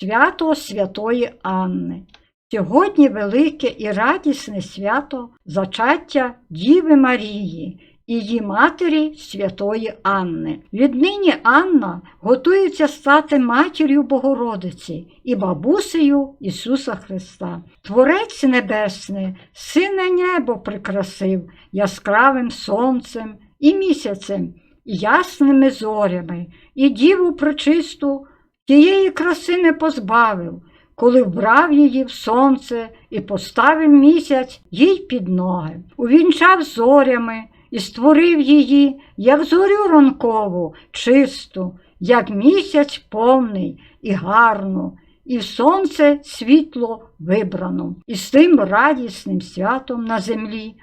свято Святої Анни. Сьогодні велике і радісне свято зачаття Діви Марії її матері Святої Анни. Віднині Анна готується стати матір'ю Богородиці і бабусею Ісуса Христа. Творець Небесний, сине небо прикрасив яскравим сонцем і місяцем, і ясними зорями, і діву пречисту тієї краси не позбавив, коли вбрав її в сонце і поставив місяць їй під ноги, увінчав зорями і створив її, як зорю ранкову, чисту, як місяць повний і гарну, і в сонце світло вибрану, і з тим радісним святом на землі.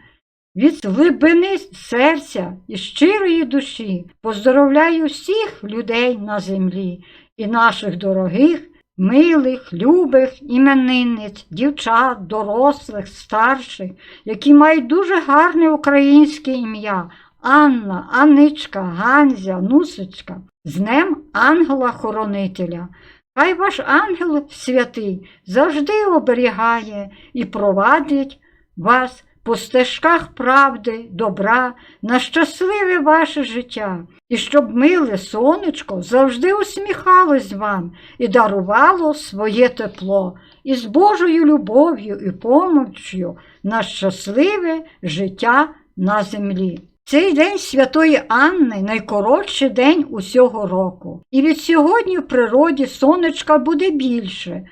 Від глибини серця і щирої душі. Поздоровляю всіх людей на землі і наших дорогих, милих, любих іменинниць, дівчат, дорослих, старших, які мають дуже гарне українське ім'я. Анна, Аничка, Ганзя, Нусечка, з Днем ангела-хоронителя. Хай ваш ангел святий завжди оберігає і провадить вас по стежках правди, добра, на щасливе ваше життя, і щоб миле сонечко завжди усміхалось вам і дарувало своє тепло, і з Божою любов'ю і помочю на щасливе життя на землі. Цей день Святої Анни найкоротший день усього року, і від сьогодні в природі сонечка буде більше.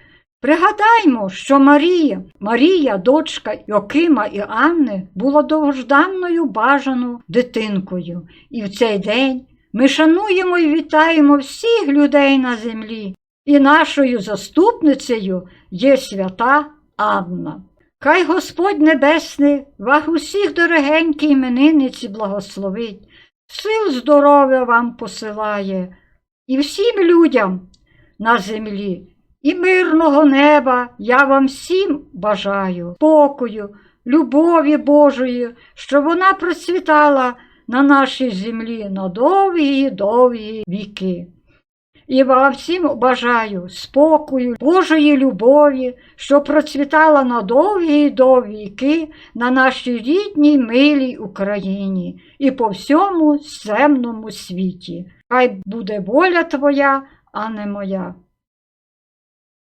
Пригадаймо, що Марія, Марія, дочка Йокима і Анни, була довгожданною бажаною дитинкою. І в цей день ми шануємо і вітаємо всіх людей на землі, і нашою заступницею є свята Анна. Хай Господь Небесний вас усіх дорогенькі іменинниці благословить, сил здоров'я вам посилає і всім людям на землі. І мирного неба я вам всім бажаю, спокою, любові Божої, щоб вона процвітала на нашій землі на довгі-довгі віки. І вам всім бажаю спокою, Божої любові, що процвітала на довгі-довгі віки на нашій рідній милій Україні і по всьому земному світі. Хай буде воля Твоя, а не моя.